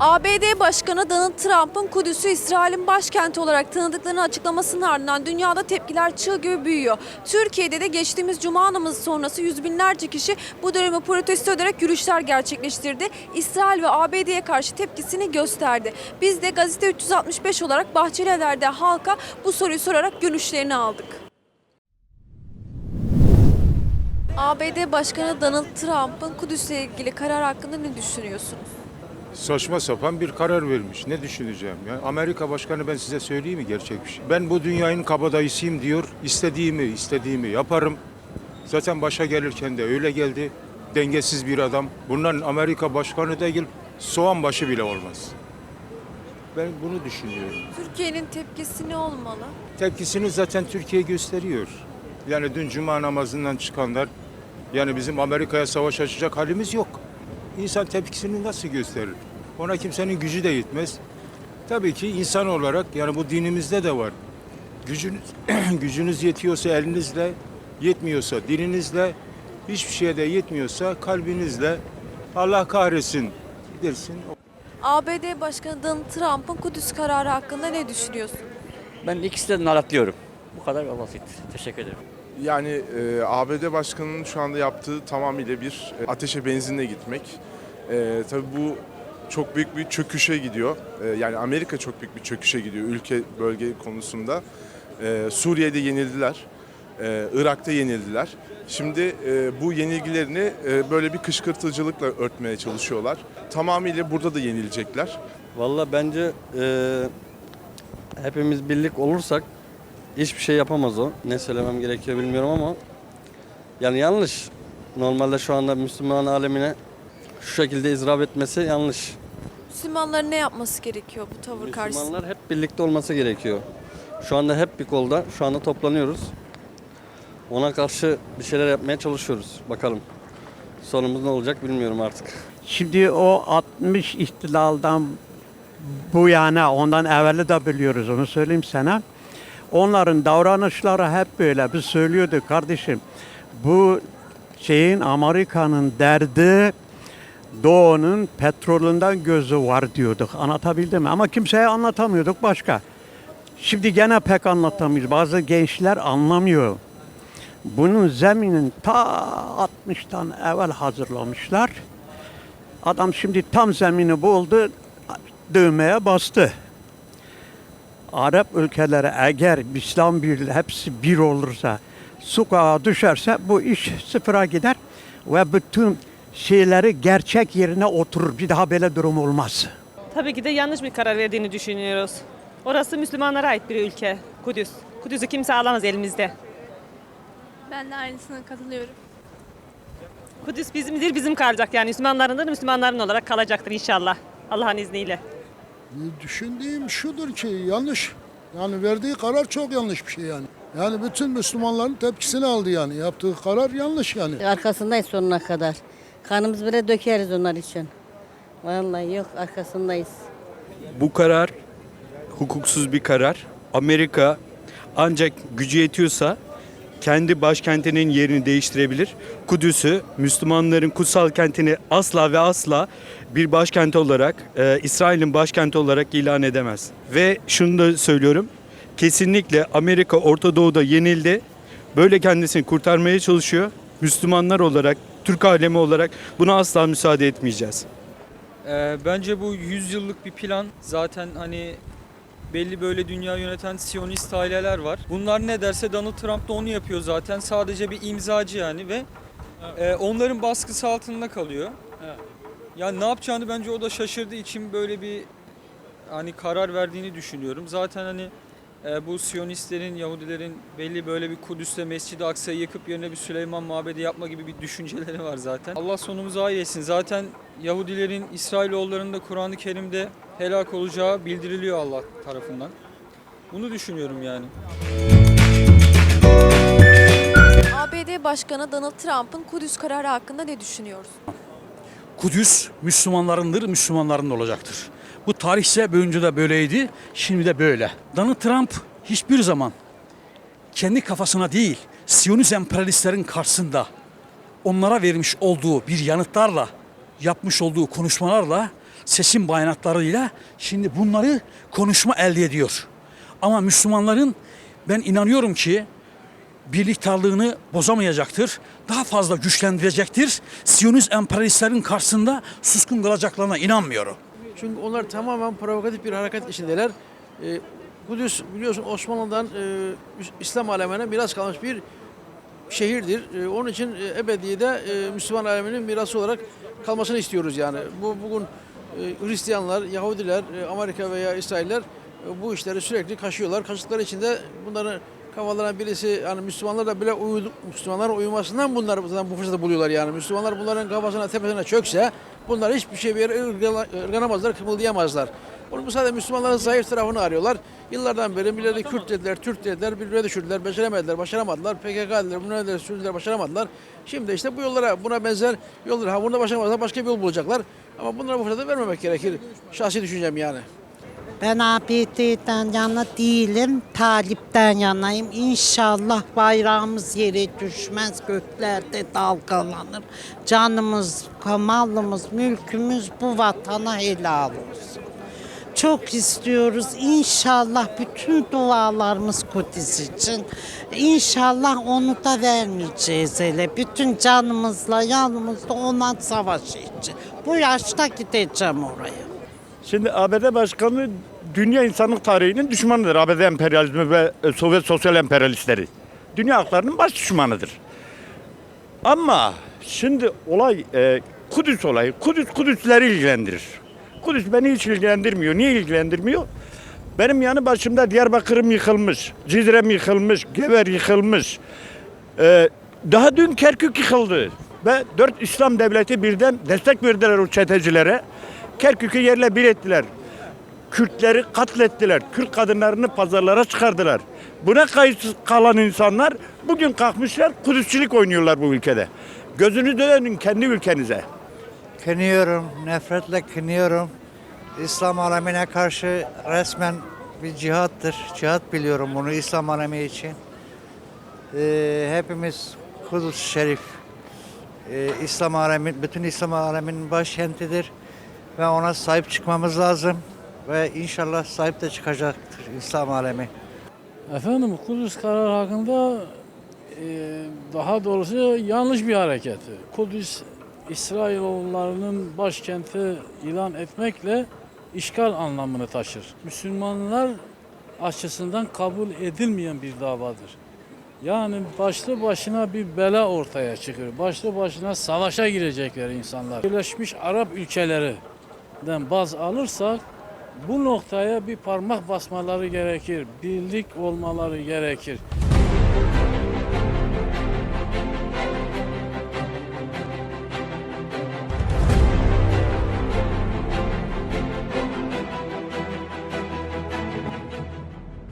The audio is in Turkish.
ABD Başkanı Donald Trump'ın Kudüs'ü İsrail'in başkenti olarak tanıdıklarını açıklamasının ardından dünyada tepkiler çığ gibi büyüyor. Türkiye'de de geçtiğimiz cuma namazı sonrası yüz binlerce kişi bu dönemi protesto ederek yürüyüşler gerçekleştirdi. İsrail ve ABD'ye karşı tepkisini gösterdi. Biz de Gazete 365 olarak Bahçelievler'de halka bu soruyu sorarak görüşlerini aldık. ABD Başkanı Donald Trump'ın Kudüs'le ilgili karar hakkında ne düşünüyorsunuz? Saçma sapan bir karar vermiş. Ne düşüneceğim ya? Amerika Başkanı ben size söyleyeyim mi gerçek bir şey? Ben bu dünyanın kabadayısıyım diyor. İstediğimi, istediğimi yaparım. Zaten başa gelirken de öyle geldi. Dengesiz bir adam. Bunların Amerika Başkanı değil, soğan başı bile olmaz. Ben bunu düşünüyorum. Türkiye'nin tepkisi ne olmalı? Tepkisini zaten Türkiye gösteriyor. Yani dün cuma namazından çıkanlar, yani bizim Amerika'ya savaş açacak halimiz yok. İnsan tepkisini nasıl gösterir? Ona kimsenin gücü de yetmez. Tabii ki insan olarak yani bu dinimizde de var. Gücünüz, gücünüz yetiyorsa elinizle, yetmiyorsa dilinizle, hiçbir şeye de yetmiyorsa kalbinizle Allah kahretsin dersin. ABD Başkanı Donald Trump'ın Kudüs kararı hakkında ne düşünüyorsun? Ben ikisinden naratlıyorum. Bu kadar basit. Teşekkür ederim. Yani e, ABD Başkanı'nın şu anda yaptığı tamamıyla bir e, ateşe benzinle gitmek. E, tabii bu çok büyük bir çöküşe gidiyor. E, yani Amerika çok büyük bir çöküşe gidiyor ülke bölge konusunda. E, Suriye'de yenildiler. E, Irak'ta yenildiler. Şimdi e, bu yenilgilerini e, böyle bir kışkırtıcılıkla örtmeye çalışıyorlar. Tamamıyla burada da yenilecekler. Valla bence eee, hepimiz birlik olursak hiçbir şey yapamaz o. Ne söylemem gerekiyor bilmiyorum ama yani yanlış. Normalde şu anda Müslüman alemine şu şekilde izraf etmesi yanlış. Müslümanların ne yapması gerekiyor bu tavır karşısında? Müslümanlar hep birlikte olması gerekiyor. Şu anda hep bir kolda, şu anda toplanıyoruz. Ona karşı bir şeyler yapmaya çalışıyoruz. Bakalım. Sonumuz ne olacak bilmiyorum artık. Şimdi o 60 ihtilaldan bu yana ondan evveli de biliyoruz onu söyleyeyim sana. Onların davranışları hep böyle. Biz söylüyorduk kardeşim bu şeyin Amerika'nın derdi Doğu'nun petrolünden gözü var diyorduk. Anlatabildim mi? Ama kimseye anlatamıyorduk başka. Şimdi gene pek anlatamıyoruz. Bazı gençler anlamıyor. Bunun zeminin ta 60'tan evvel hazırlamışlar. Adam şimdi tam zemini buldu, dövmeye bastı. Arap ülkeleri eğer İslam birliği hepsi bir olursa, sokağa düşerse bu iş sıfıra gider ve bütün şeyleri gerçek yerine oturur. Bir daha böyle durum olmaz. Tabii ki de yanlış bir karar verdiğini düşünüyoruz. Orası Müslümanlara ait bir ülke, Kudüs. Kudüs'ü kimse alamaz elimizde. Ben de aynısına katılıyorum. Kudüs bizimdir, bizim kalacak. Yani Müslümanlarındır, Müslümanların olarak kalacaktır inşallah. Allah'ın izniyle. Düşündüğüm şudur ki yanlış. Yani verdiği karar çok yanlış bir şey yani. Yani bütün Müslümanların tepkisini aldı yani. Yaptığı karar yanlış yani. Arkasındayız sonuna kadar. Kanımız bile dökeriz onlar için. Vallahi yok arkasındayız. Bu karar hukuksuz bir karar. Amerika ancak gücü yetiyorsa kendi başkentinin yerini değiştirebilir. Kudüs'ü Müslümanların kutsal kentini asla ve asla bir başkent olarak, e, İsrail'in başkenti olarak ilan edemez. Ve şunu da söylüyorum. Kesinlikle Amerika Orta Doğu'da yenildi. Böyle kendisini kurtarmaya çalışıyor. Müslümanlar olarak, Türk alemi olarak buna asla müsaade etmeyeceğiz. Ee, bence bu 100 yıllık bir plan. Zaten hani belli böyle dünya yöneten Siyonist aileler var. Bunlar ne derse Donald Trump da onu yapıyor zaten. Sadece bir imzacı yani ve e, onların baskısı altında kalıyor. Yani ne yapacağını bence o da şaşırdığı için böyle bir hani karar verdiğini düşünüyorum. Zaten hani bu Siyonistlerin, Yahudilerin belli böyle bir Kudüs'te Mescid-i Aksa'yı yıkıp yerine bir Süleyman Mabedi yapma gibi bir düşünceleri var zaten. Allah sonumuzu hayır etsin. Zaten Yahudilerin, İsrailoğullarının da Kur'an-ı Kerim'de helak olacağı bildiriliyor Allah tarafından. Bunu düşünüyorum yani. ABD Başkanı Donald Trump'ın Kudüs kararı hakkında ne düşünüyoruz? Kudüs Müslümanlarındır, Müslümanların olacaktır. Bu tarihse boyunca da böyleydi, şimdi de böyle. Donald Trump hiçbir zaman kendi kafasına değil, Siyonist emperyalistlerin karşısında onlara vermiş olduğu bir yanıtlarla, yapmış olduğu konuşmalarla sesin bayanatlarıyla şimdi bunları konuşma elde ediyor. Ama Müslümanların ben inanıyorum ki birliktarlığını bozamayacaktır. Daha fazla güçlendirecektir. Siyonist emperyalistlerin karşısında suskun kalacaklarına inanmıyorum. Çünkü onlar tamamen provokatif bir hareket içindeler. Ee, Kudüs biliyorsun Osmanlı'dan e, İslam alemine miras kalmış bir şehirdir. Ee, onun için e, ebediyede e, Müslüman aleminin mirası olarak kalmasını istiyoruz yani. Bu bugün e, Hristiyanlar, Yahudiler, e, Amerika veya İsrailler e, bu işleri sürekli kaşıyorlar. Kaşıkları içinde bunların kafalarına birisi yani Müslümanlar da bile uyudu, Müslümanların uyumasından bunlar zaten bu fırsatı buluyorlar yani. Müslümanlar bunların kafasına tepesine çökse bunlar hiçbir şey bir yere ırganamazlar, kımıldayamazlar. Onu bu sadece Müslümanların zayıf tarafını arıyorlar. Yıllardan beri birileri Kürt dediler, Türk dediler, birbirine düşürdüler, beceremediler, başaramadılar. PKK dediler, bunu dediler, sürdüler, başaramadılar. Şimdi işte bu yollara, buna benzer yollar, ha bunda başaramazlar, başka bir yol bulacaklar. Ama bunlara bu fırsatı vermemek gerekir. Şahsi düşüncem yani. Ben ABD'den yana değilim, Talip'ten yanayım. İnşallah bayrağımız yere düşmez, göklerde dalgalanır. Canımız, malımız, mülkümüz bu vatana helal olsun. Çok istiyoruz. İnşallah bütün dualarımız Kudüs için. İnşallah onu da vermeyeceğiz hele. Bütün canımızla, yanımızla ona savaş için. Bu yaşta gideceğim oraya. Şimdi ABD Başkanı dünya insanlık tarihinin düşmanıdır. ABD emperyalizmi ve e, Sovyet sosyal emperyalistleri. Dünya halklarının baş düşmanıdır. Ama şimdi olay e, Kudüs olayı. Kudüs Kudüsleri ilgilendirir. Kudüs beni hiç ilgilendirmiyor. Niye ilgilendirmiyor? Benim yanı başımda Diyarbakır'ım yıkılmış, Cizrem yıkılmış, Gever yıkılmış. Ee, daha dün Kerkük yıkıldı ve dört İslam devleti birden destek verdiler o çetecilere. Kerkük'ü yerle bir ettiler. Kürtleri katlettiler. Kürt kadınlarını pazarlara çıkardılar. Buna kayıtsız kalan insanlar bugün kalkmışlar Kudüsçülük oynuyorlar bu ülkede. Gözünü dönün kendi ülkenize. Kınıyorum, nefretle kınıyorum. İslam alemine karşı resmen bir cihattır. Cihat biliyorum bunu İslam alemi için. Ee, hepimiz Kudüs Şerif, ee, İslam alemin, bütün İslam aleminin başkentidir. Ve ona sahip çıkmamız lazım. Ve inşallah sahip de çıkacaktır İslam alemi. Efendim Kudüs kararı hakkında e, daha doğrusu yanlış bir hareket. Kudüs İsrailoğullarının başkenti ilan etmekle işgal anlamını taşır. Müslümanlar açısından kabul edilmeyen bir davadır. Yani başlı başına bir bela ortaya çıkıyor. Başlı başına savaşa girecekler insanlar. Birleşmiş Arap ülkelerinden baz alırsak bu noktaya bir parmak basmaları gerekir. Birlik olmaları gerekir.